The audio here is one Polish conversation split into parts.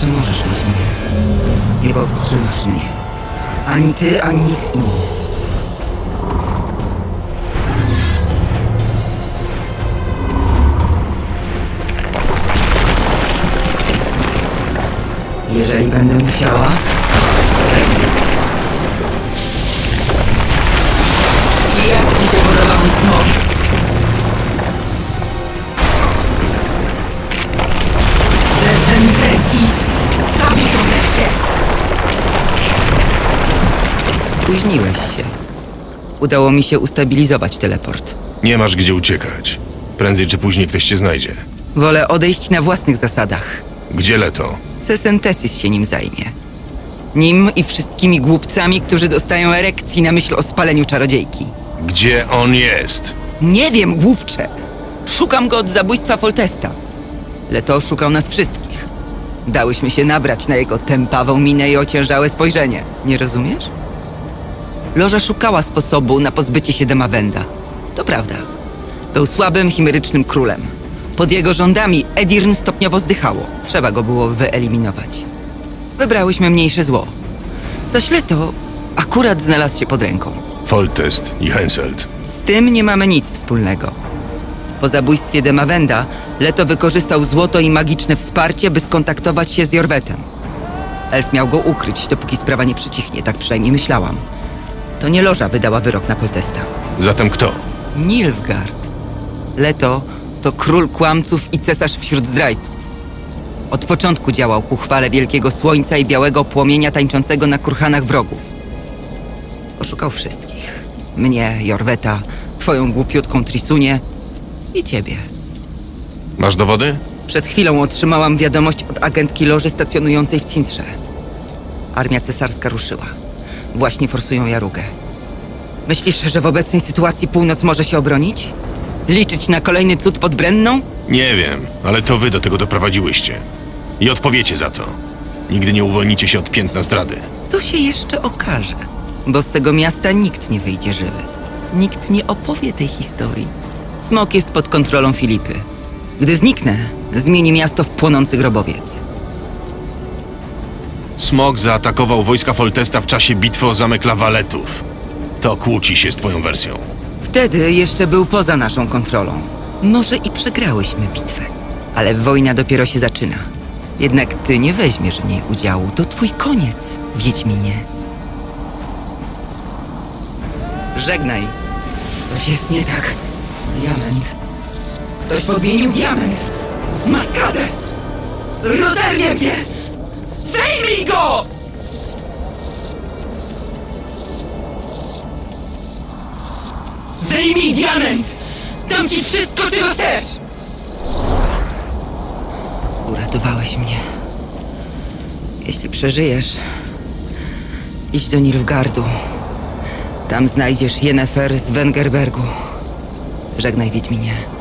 Jeszcze możesz być mnie. Nie powstrzymasz mnie. Ani ty, ani nikt inny. Jeżeli będę musiała, Udało mi się ustabilizować teleport. Nie masz gdzie uciekać. Prędzej czy później ktoś cię znajdzie. Wolę odejść na własnych zasadach. Gdzie Leto? Sesentesis się nim zajmie. Nim i wszystkimi głupcami, którzy dostają erekcji na myśl o spaleniu czarodziejki. Gdzie on jest? Nie wiem, głupcze. Szukam go od zabójstwa Foltesta. Leto szukał nas wszystkich. Dałyśmy się nabrać na jego tępawą minę i ociężałe spojrzenie. Nie rozumiesz? Loża szukała sposobu na pozbycie się Demawenda. To prawda. Był słabym, chimerycznym królem. Pod jego rządami Edirn stopniowo zdychało. Trzeba go było wyeliminować. Wybrałyśmy mniejsze zło. Zaś Leto akurat znalazł się pod ręką. Foltest i Henselt. Z tym nie mamy nic wspólnego. Po zabójstwie Demawenda, Leto wykorzystał złoto i magiczne wsparcie, by skontaktować się z Jorwetem. Elf miał go ukryć, dopóki sprawa nie przycichnie, tak przynajmniej myślałam. To nie Loża wydała wyrok na Poltesta. Zatem kto? Nilfgaard. Leto to król kłamców i cesarz wśród zdrajców. Od początku działał ku chwale wielkiego słońca i białego płomienia tańczącego na kurhanach wrogów. Oszukał wszystkich. Mnie, Jorweta, twoją głupiutką Trisunię i ciebie. Masz dowody? Przed chwilą otrzymałam wiadomość od agentki loży stacjonującej w Cintrze. Armia cesarska ruszyła. Właśnie forsują Jarugę. Myślisz, że w obecnej sytuacji północ może się obronić? Liczyć na kolejny cud pod Brenną? Nie wiem, ale to wy do tego doprowadziłyście. I odpowiecie za to. Nigdy nie uwolnicie się od piętna zdrady. To się jeszcze okaże. Bo z tego miasta nikt nie wyjdzie żywy. Nikt nie opowie tej historii. Smok jest pod kontrolą Filipy. Gdy zniknę, zmieni miasto w płonący grobowiec. Smog zaatakował wojska Foltesta w czasie bitwy o zamek Lawaletów. To kłóci się z twoją wersją. Wtedy jeszcze był poza naszą kontrolą. Może i przegrałyśmy bitwę, ale wojna dopiero się zaczyna. Jednak ty nie weźmiesz w niej udziału. To twój koniec, Wiedźminie. Żegnaj. Coś jest nie tak. Diament. Ktoś podmienił diament. Maskadę! Rozerwie mnie! Zdejmij go! Zdejmij diament! Dam ci wszystko, czego chcesz! Uratowałeś mnie. Jeśli przeżyjesz, idź do Nilfgardu. Tam znajdziesz Yennefer z Wengerbergu. Żegnaj, Wiedźminie.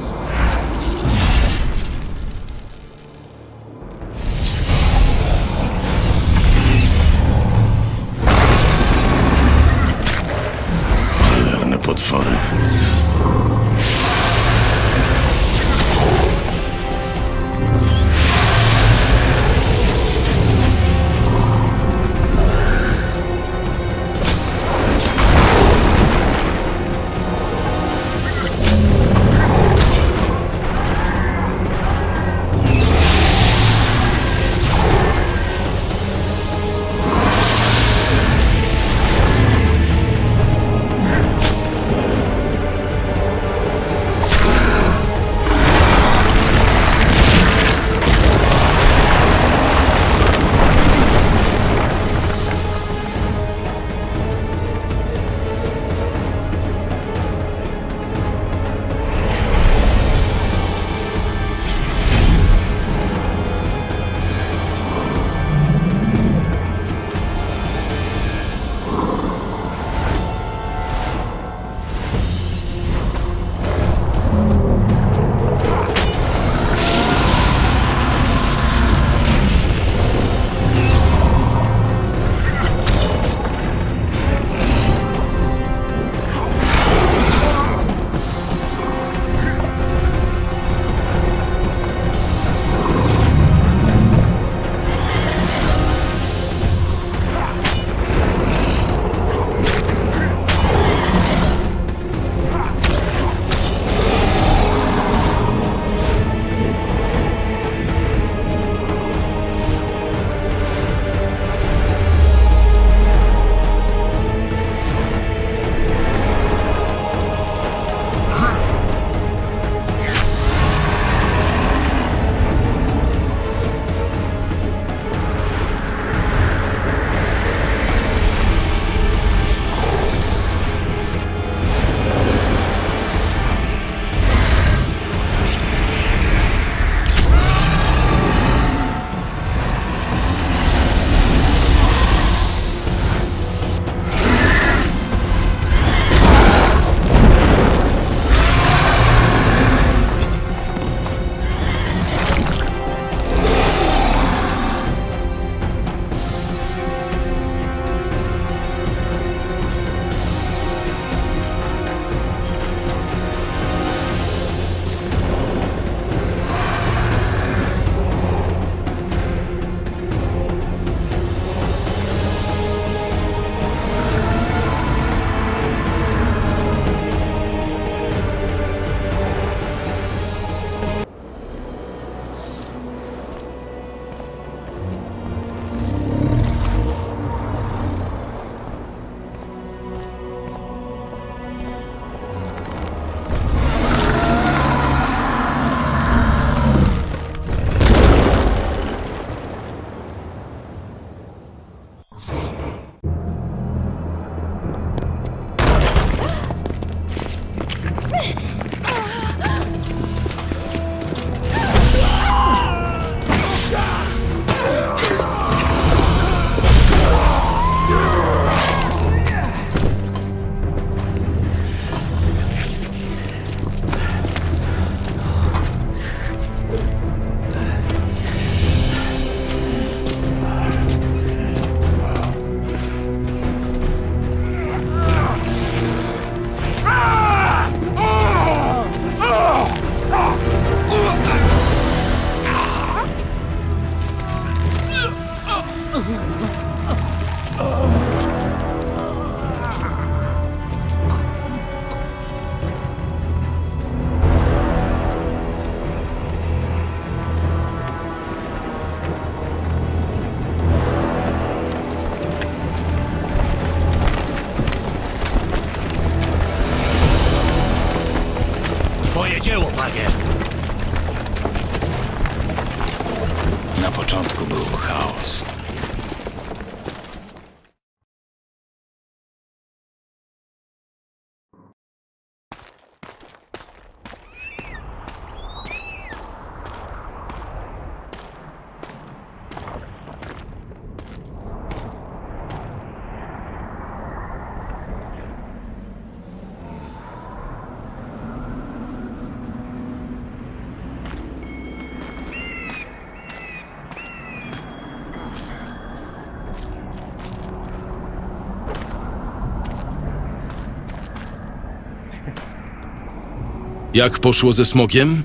Jak poszło ze smokiem?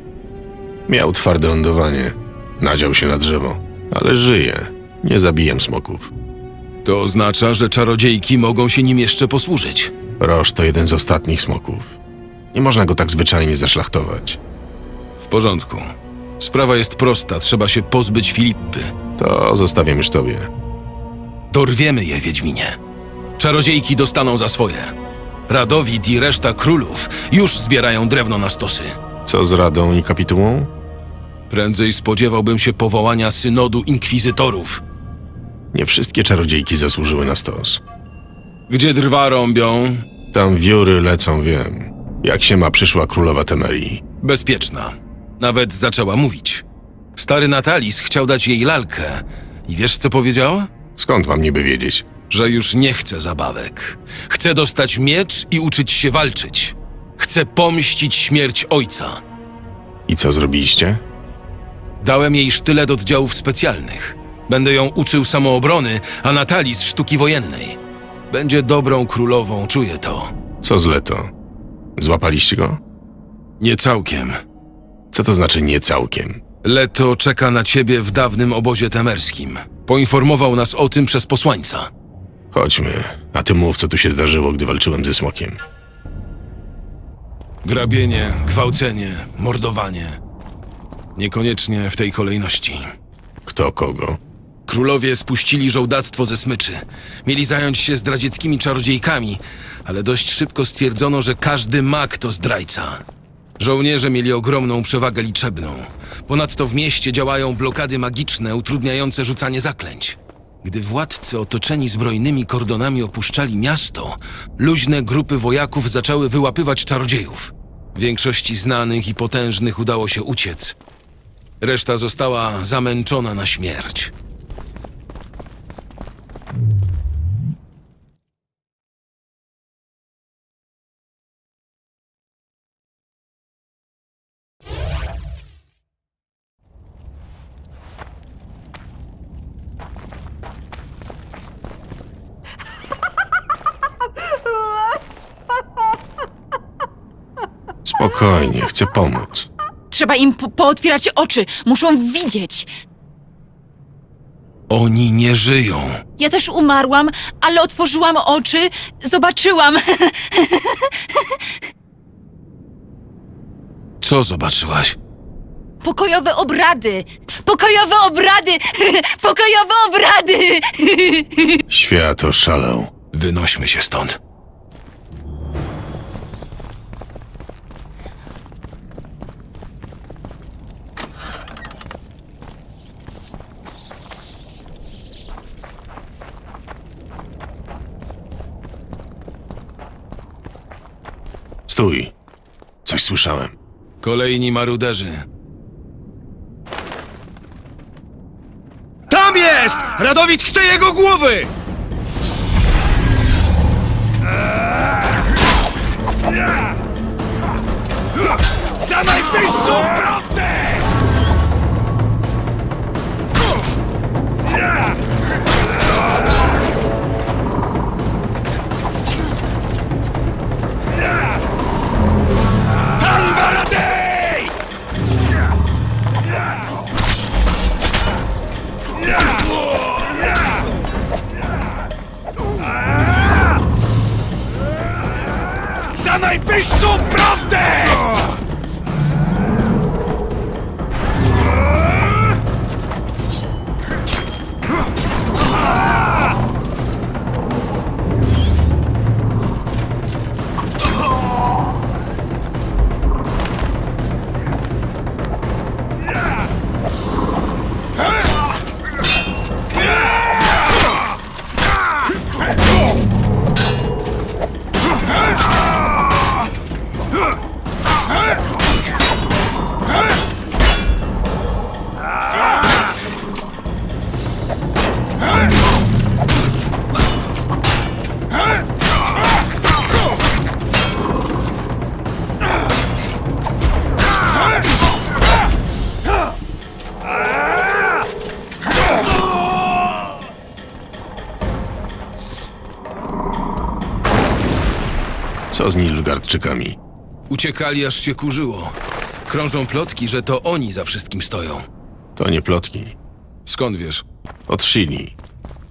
Miał twarde lądowanie. Nadział się na drzewo. Ale żyje. Nie zabijam smoków. To oznacza, że czarodziejki mogą się nim jeszcze posłużyć. Roż to jeden z ostatnich smoków. Nie można go tak zwyczajnie zaszlachtować. W porządku. Sprawa jest prosta, trzeba się pozbyć Filipy. To zostawiam już tobie. Dorwiemy je, Wiedźminie. Czarodziejki dostaną za swoje. Radowid i reszta królów już zbierają drewno na stosy. Co z Radą i Kapitułą? Prędzej spodziewałbym się powołania synodu inkwizytorów. Nie wszystkie czarodziejki zasłużyły na stos. Gdzie drwa rąbią, Tam wióry lecą, wiem. Jak się ma przyszła królowa Temerii? bezpieczna. Nawet zaczęła mówić. Stary Natalis chciał dać jej lalkę. I wiesz, co powiedziała? Skąd mam niby wiedzieć? Że już nie chce zabawek. Chce dostać miecz i uczyć się walczyć. Chce pomścić śmierć ojca. I co zrobiliście? Dałem jej sztylet oddziałów specjalnych. Będę ją uczył samoobrony, a Natalis sztuki wojennej. Będzie dobrą królową, czuję to. Co z Leto? Złapaliście go? Nie całkiem. Co to znaczy nie całkiem? Leto czeka na ciebie w dawnym obozie temerskim. Poinformował nas o tym przez posłańca. Chodźmy, a ty mów, co tu się zdarzyło, gdy walczyłem ze smokiem. Grabienie, gwałcenie, mordowanie. Niekoniecznie w tej kolejności. Kto kogo? Królowie spuścili żołdactwo ze smyczy. Mieli zająć się zdradzieckimi czarodziejkami, ale dość szybko stwierdzono, że każdy mag to zdrajca. Żołnierze mieli ogromną przewagę liczebną. Ponadto w mieście działają blokady magiczne utrudniające rzucanie zaklęć. Gdy władcy otoczeni zbrojnymi kordonami opuszczali miasto, luźne grupy wojaków zaczęły wyłapywać czarodziejów. Większości znanych i potężnych udało się uciec. Reszta została zamęczona na śmierć. Spokojnie, chcę pomóc. Trzeba im po pootwierać oczy. Muszą widzieć. Oni nie żyją. Ja też umarłam, ale otworzyłam oczy, zobaczyłam. Co zobaczyłaś? Pokojowe obrady. Pokojowe obrady. Pokojowe obrady. Świat oszalał. Wynośmy się stąd. Stój. Coś słyszałem. Kolejni maruderzy. Tam jest! Radowid chce jego głowy! Za najwyższą Za najwyższą z Nilfgaardczykami? Uciekali, aż się kurzyło. Krążą plotki, że to oni za wszystkim stoją. To nie plotki. Skąd wiesz? Od Shili.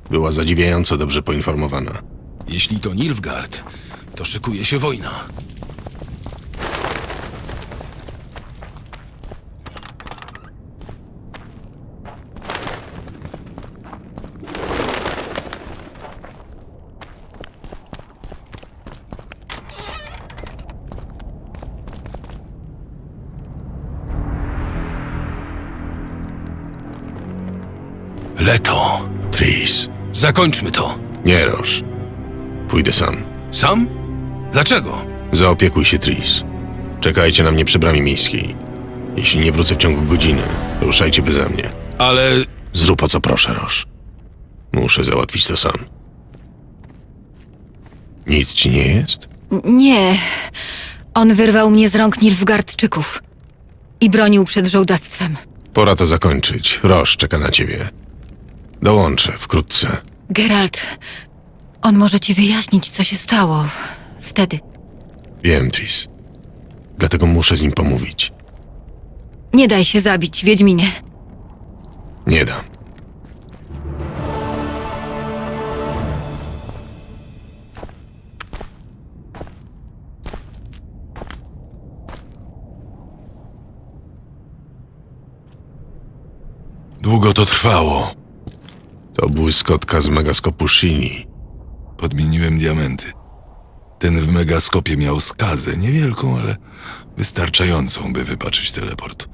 Była zadziwiająco dobrze poinformowana. Jeśli to Nilfgaard, to szykuje się wojna. Leto. Tris. Zakończmy to. Nie roż. Pójdę sam. Sam? Dlaczego? Zaopiekuj się, Tris. Czekajcie na mnie przy bramie miejskiej. Jeśli nie wrócę w ciągu godziny, ruszajcie beze mnie. Ale Zrób o co proszę, Roż. Muszę załatwić to sam. Nic ci nie jest? Nie. On wyrwał mnie z rąk Nilfgaardczyków i bronił przed żołdactwem. Pora to zakończyć. Roż czeka na ciebie. Dołączę wkrótce. Geralt, on może ci wyjaśnić, co się stało wtedy. Wiem, Tris. Dlatego muszę z nim pomówić. Nie daj się zabić, Wiedźminie. Nie dam. Długo to trwało. To błyskotka z megaskopu Shini. Podmieniłem diamenty. Ten w megaskopie miał skazę, niewielką, ale wystarczającą, by wybaczyć teleport.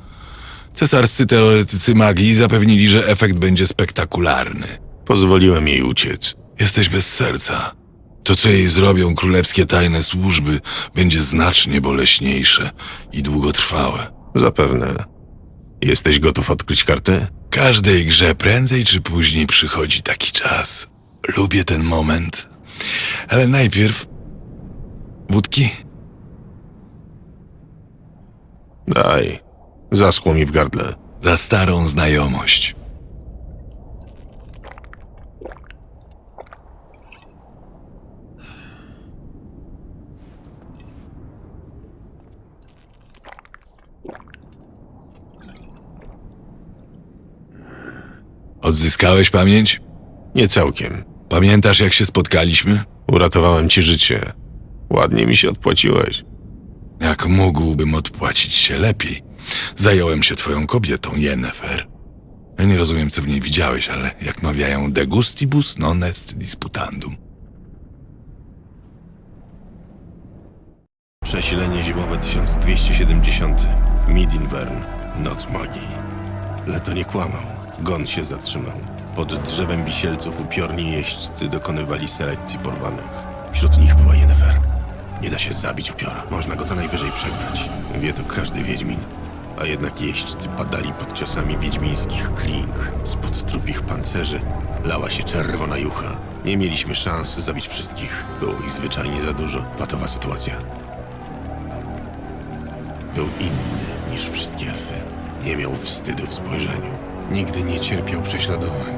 Cesarscy teoretycy magii zapewnili, że efekt będzie spektakularny. Pozwoliłem jej uciec. Jesteś bez serca. To, co jej zrobią królewskie tajne służby, będzie znacznie boleśniejsze i długotrwałe. Zapewne. Jesteś gotów odkryć kartę? Każdej grze prędzej czy później przychodzi taki czas. Lubię ten moment. Ale najpierw... Wódki? Daj. Zaschło mi w gardle. Za starą znajomość. Odzyskałeś pamięć? Nie całkiem. Pamiętasz, jak się spotkaliśmy? Uratowałem ci życie. Ładnie mi się odpłaciłeś. Jak mógłbym odpłacić się lepiej? Zająłem się twoją kobietą, Yennefer. Ja nie rozumiem, co w niej widziałeś, ale jak mawiają de gustibus non est disputandum. Przesilenie zimowe 1270. Midinvern. Noc magii. Leto nie kłamał. Gon się zatrzymał. Pod drzewem wisielców upiorni jeźdźcy dokonywali selekcji porwanych. Wśród nich była Yennefer. Nie da się zabić upiora. Można go co najwyżej przegnać. Wie to każdy wiedźmin. A jednak jeźdźcy padali pod ciosami wiedźmińskich kling. Spod trupich pancerzy lała się czerwona jucha. Nie mieliśmy szans zabić wszystkich. Było ich zwyczajnie za dużo. Patowa sytuacja. Był inny niż wszystkie elfy. Nie miał wstydu w spojrzeniu. Nigdy nie cierpiał prześladowań.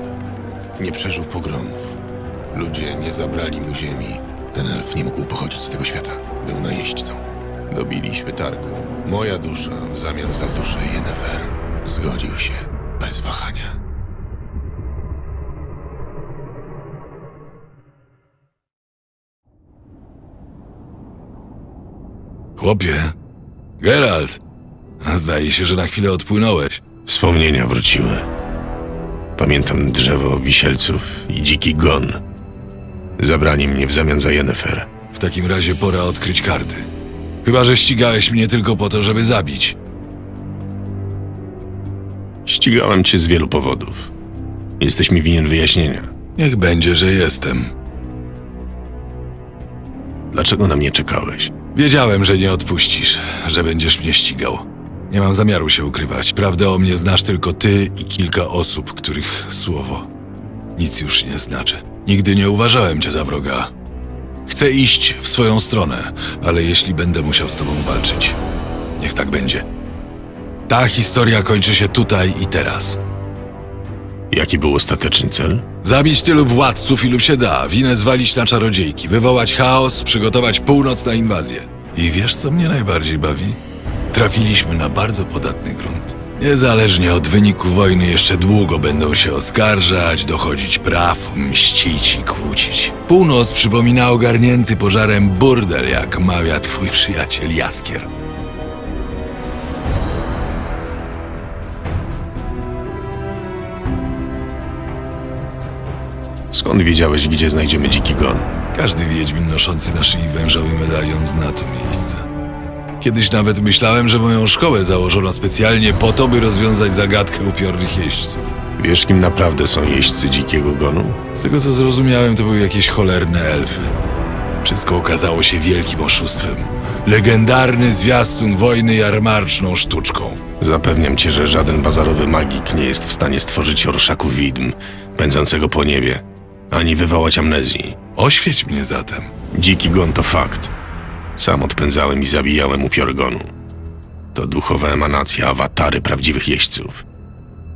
Nie przeżył pogromów. Ludzie nie zabrali mu ziemi. Ten elf nie mógł pochodzić z tego świata. Był najeźdźcą. Dobiliśmy targu. Moja dusza w zamian za duszę Yennefer. Zgodził się. Bez wahania. Chłopie, Geralt, zdaje się, że na chwilę odpłynąłeś. Wspomnienia wróciły. Pamiętam drzewo wisielców i dziki gon. Zabrali mnie w zamian za Yennefer. W takim razie pora odkryć karty. Chyba, że ścigałeś mnie tylko po to, żeby zabić. Ścigałem cię z wielu powodów. Jesteś mi winien wyjaśnienia. Niech będzie, że jestem. Dlaczego na mnie czekałeś? Wiedziałem, że nie odpuścisz, że będziesz mnie ścigał. Nie mam zamiaru się ukrywać. Prawdę o mnie znasz tylko ty i kilka osób, których słowo nic już nie znaczy. Nigdy nie uważałem cię za wroga. Chcę iść w swoją stronę, ale jeśli będę musiał z tobą walczyć, niech tak będzie. Ta historia kończy się tutaj i teraz. Jaki był ostateczny cel? Zabić tylu władców, ilu się da, winę zwalić na czarodziejki, wywołać chaos, przygotować północ na inwazję. I wiesz, co mnie najbardziej bawi? Trafiliśmy na bardzo podatny grunt. Niezależnie od wyniku wojny jeszcze długo będą się oskarżać, dochodzić praw, mścić i kłócić. Północ przypomina ogarnięty pożarem burdel, jak mawia twój przyjaciel Jaskier. Skąd wiedziałeś, gdzie znajdziemy dziki gon? Każdy wiedźmin noszący na szyi wężowy medalion zna to miejsce. Kiedyś nawet myślałem, że moją szkołę założono specjalnie po to, by rozwiązać zagadkę upiornych jeźdźców. Wiesz, kim naprawdę są jeźdźcy dzikiego gonu? Z tego co zrozumiałem, to były jakieś cholerne elfy. Wszystko okazało się wielkim oszustwem. Legendarny zwiastun wojny jarmarczną sztuczką. Zapewniam cię, że żaden bazarowy magik nie jest w stanie stworzyć orszaku widm, pędzącego po niebie, ani wywołać amnezji. Oświeć mnie zatem. Dziki gon to fakt. Sam odpędzałem i zabijałem upior gonu. To duchowa emanacja awatary prawdziwych jeźdźców.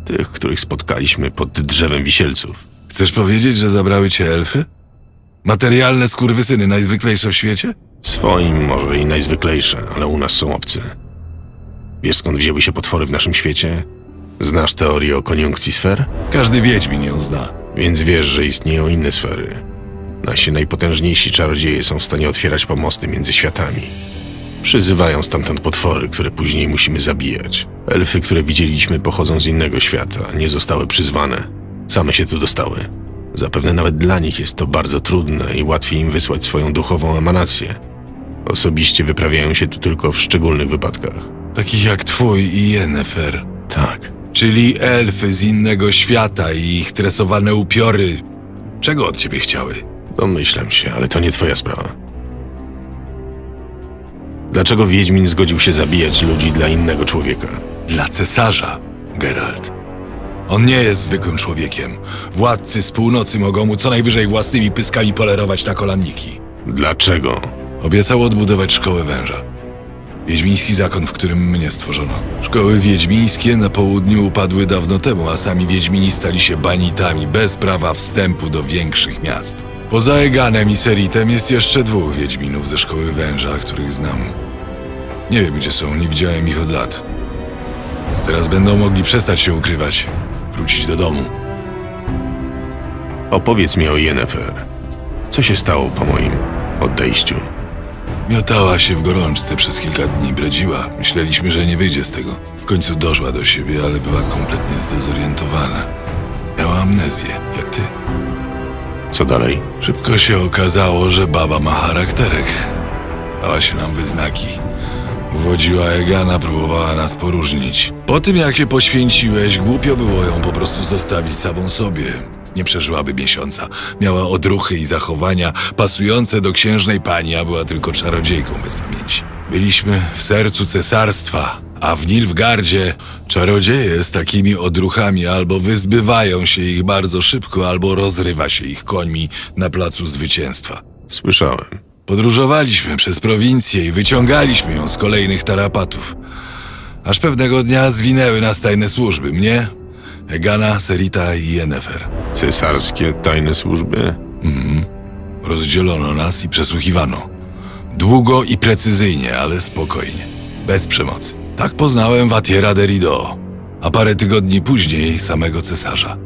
Tych, których spotkaliśmy pod drzewem wisielców. Chcesz powiedzieć, że zabrały cię elfy? Materialne skurwysyny najzwyklejsze w świecie? Swoim może i najzwyklejsze, ale u nas są obcy. Wiesz skąd wzięły się potwory w naszym świecie? Znasz teorię o koniunkcji sfer? Każdy wiedźmin ją zna. Więc wiesz, że istnieją inne sfery. Nasi najpotężniejsi czarodzieje są w stanie otwierać pomosty między światami. Przyzywają stamtąd potwory, które później musimy zabijać. Elfy, które widzieliśmy, pochodzą z innego świata, nie zostały przyzwane. Same się tu dostały. Zapewne nawet dla nich jest to bardzo trudne i łatwiej im wysłać swoją duchową emanację. Osobiście wyprawiają się tu tylko w szczególnych wypadkach. Takich jak twój i Yennefer. Tak. Czyli elfy z innego świata i ich tresowane upiory. Czego od ciebie chciały? Domyślam się, ale to nie twoja sprawa. Dlaczego Wiedźmin zgodził się zabijać ludzi dla innego człowieka? Dla cesarza, Geralt. On nie jest zwykłym człowiekiem. Władcy z północy mogą mu co najwyżej własnymi pyskami polerować na kolanniki. Dlaczego? Obiecał odbudować szkołę węża. Wiedźmiński zakon, w którym mnie stworzono. Szkoły wiedźmińskie na południu upadły dawno temu, a sami wiedźmini stali się banitami bez prawa wstępu do większych miast. Poza Eganem i Seritem jest jeszcze dwóch wiedźminów ze szkoły węża, których znam. Nie wiem gdzie są, nie widziałem ich od lat. Teraz będą mogli przestać się ukrywać, wrócić do domu. Opowiedz mi o Yennefer. Co się stało po moim odejściu? Miotała się w gorączce przez kilka dni, bredziła. Myśleliśmy, że nie wyjdzie z tego. W końcu doszła do siebie, ale była kompletnie zdezorientowana. Miała amnezję, jak ty. Co dalej? Szybko się okazało, że baba ma charakterek. Dała się nam wyznaki. Uwodziła Egana, próbowała nas poróżnić. Po tym, jak się poświęciłeś, głupio było ją po prostu zostawić samą sobie. Nie przeżyłaby miesiąca. Miała odruchy i zachowania pasujące do księżnej pani, a była tylko czarodziejką bez pamięci. Byliśmy w sercu cesarstwa, a w Nilfgardzie czarodzieje z takimi odruchami albo wyzbywają się ich bardzo szybko, albo rozrywa się ich końmi na placu zwycięstwa. Słyszałem. Podróżowaliśmy przez prowincję i wyciągaliśmy ją z kolejnych tarapatów. Aż pewnego dnia zwinęły nas tajne służby. Mnie, Egana, Serita i Yennefer. Cesarskie tajne służby? Rozdzielono nas i przesłuchiwano. Długo i precyzyjnie, ale spokojnie. Bez przemocy. Tak poznałem Watiera de Rido, a parę tygodni później samego cesarza.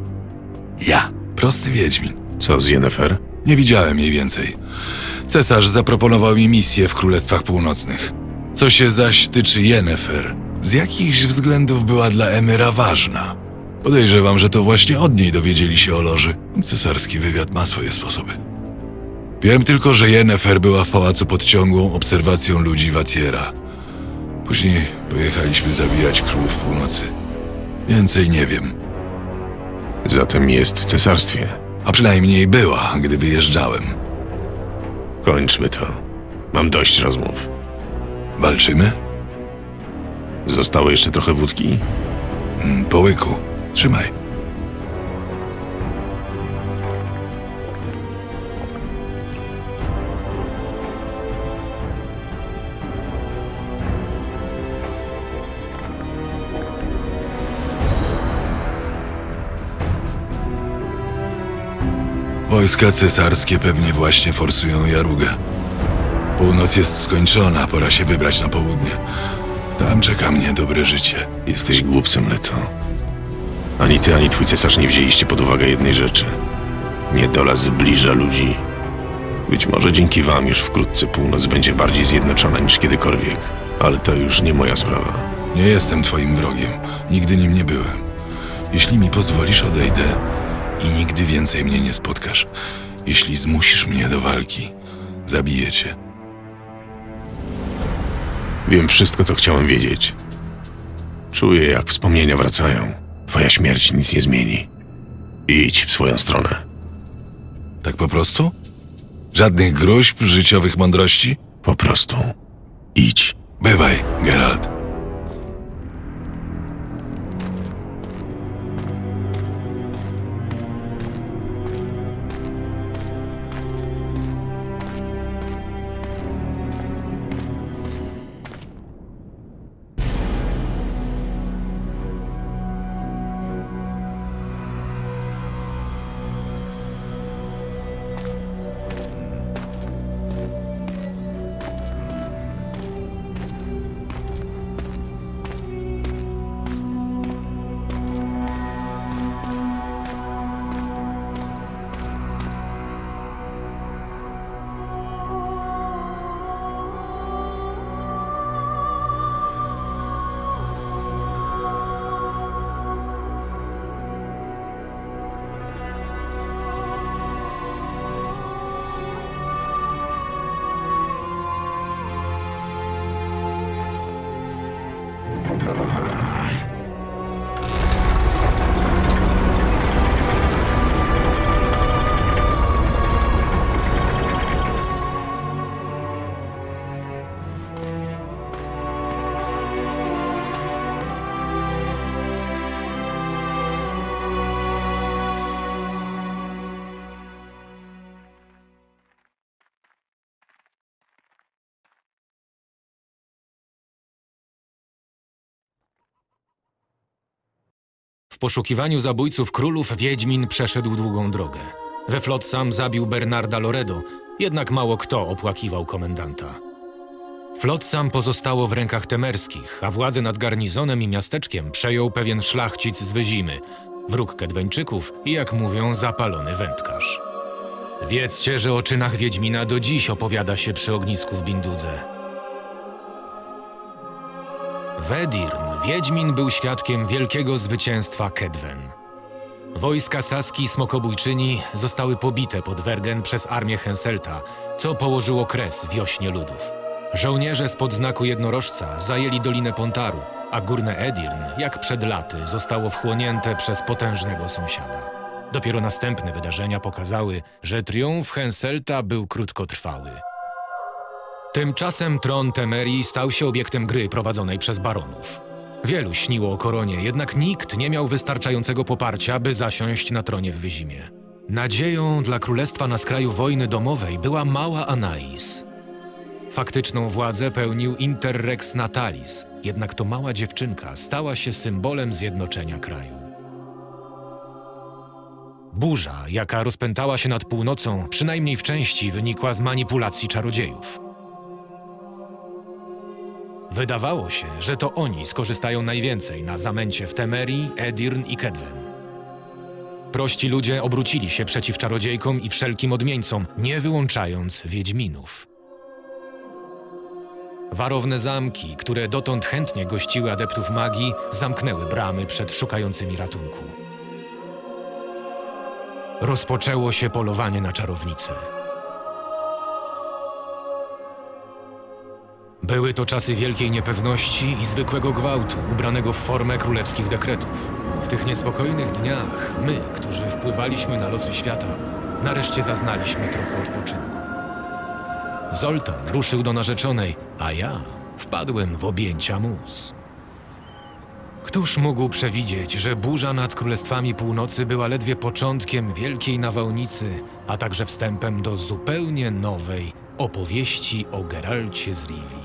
Ja, prosty wiedźmin. Co z Yennefer? Nie widziałem jej więcej. Cesarz zaproponował mi misję w Królestwach Północnych. Co się zaś tyczy Yennefer, z jakichś względów była dla Emyra ważna. Podejrzewam, że to właśnie od niej dowiedzieli się o loży. Cesarski wywiad ma swoje sposoby. Wiem tylko, że Yennefer była w pałacu pod ciągłą obserwacją ludzi Watiera. Później pojechaliśmy zabijać królów północy. Więcej nie wiem. Zatem jest w cesarstwie. A przynajmniej była, gdy wyjeżdżałem. Kończmy to. Mam dość rozmów. Walczymy? Zostało jeszcze trochę wódki? Mm, Po łyku. Trzymaj. Wojska cesarskie pewnie właśnie forsują Jarugę. Północ jest skończona, pora się wybrać na południe. Tam czeka mnie dobre życie. Jesteś głupcem, Leto. Ani ty, ani twój cesarz nie wzięliście pod uwagę jednej rzeczy. Niedola zbliża ludzi. Być może dzięki wam już wkrótce północ będzie bardziej zjednoczona niż kiedykolwiek. Ale to już nie moja sprawa. Nie jestem twoim wrogiem. Nigdy nim nie byłem. Jeśli mi pozwolisz, odejdę i nigdy więcej mnie nie spotkasz. Jeśli zmusisz mnie do walki, zabiję cię. Wiem wszystko, co chciałem wiedzieć. Czuję, jak wspomnienia wracają. Twoja śmierć nic nie zmieni. Idź w swoją stronę. Tak po prostu? Żadnych gruźb, życiowych mądrości? Po prostu idź. Bywaj, Geralt. Poszukiwaniu zabójców królów Wiedźmin przeszedł długą drogę. We Flotsam zabił Bernarda Loredo, jednak mało kto opłakiwał komendanta. Flotsam pozostało w rękach temerskich, a władzę nad garnizonem i miasteczkiem przejął pewien szlachcic z Wyzimy, wróg Kedweńczyków i, jak mówią, zapalony wędkarz. Wiedzcie, że o czynach Wiedźmina do dziś opowiada się przy ognisku w Bindudze. W Edirn Wiedźmin był świadkiem wielkiego zwycięstwa Kedwen. Wojska Saski Smokobójczyni zostały pobite pod Wergen przez armię Henselta, co położyło kres wiośnie ludów. Żołnierze spod znaku jednorożca zajęli Dolinę Pontaru, a górne Edirn, jak przed laty, zostało wchłonięte przez potężnego sąsiada. Dopiero następne wydarzenia pokazały, że triumf Henselta był krótkotrwały. Tymczasem tron Temerii stał się obiektem gry prowadzonej przez baronów. Wielu śniło o koronie, jednak nikt nie miał wystarczającego poparcia, by zasiąść na tronie w Wyzimie. Nadzieją dla królestwa na skraju wojny domowej była mała Anais. Faktyczną władzę pełnił Interrex Natalis, jednak to mała dziewczynka stała się symbolem zjednoczenia kraju. Burza, jaka rozpętała się nad północą, przynajmniej w części wynikła z manipulacji czarodziejów. Wydawało się, że to oni skorzystają najwięcej na zamęcie w Temerii, Edirn i Kedwen. Prości ludzie obrócili się przeciw czarodziejkom i wszelkim odmieńcom, nie wyłączając Wiedźminów. Warowne zamki, które dotąd chętnie gościły adeptów magii, zamknęły bramy przed szukającymi ratunku. Rozpoczęło się polowanie na czarownice. Były to czasy wielkiej niepewności i zwykłego gwałtu, ubranego w formę królewskich dekretów. W tych niespokojnych dniach my, którzy wpływaliśmy na losy świata, nareszcie zaznaliśmy trochę odpoczynku. Zoltan ruszył do narzeczonej, a ja wpadłem w objęcia mus. Któż mógł przewidzieć, że burza nad królestwami północy była ledwie początkiem wielkiej nawałnicy, a także wstępem do zupełnie nowej opowieści o Geralcie z Rivii?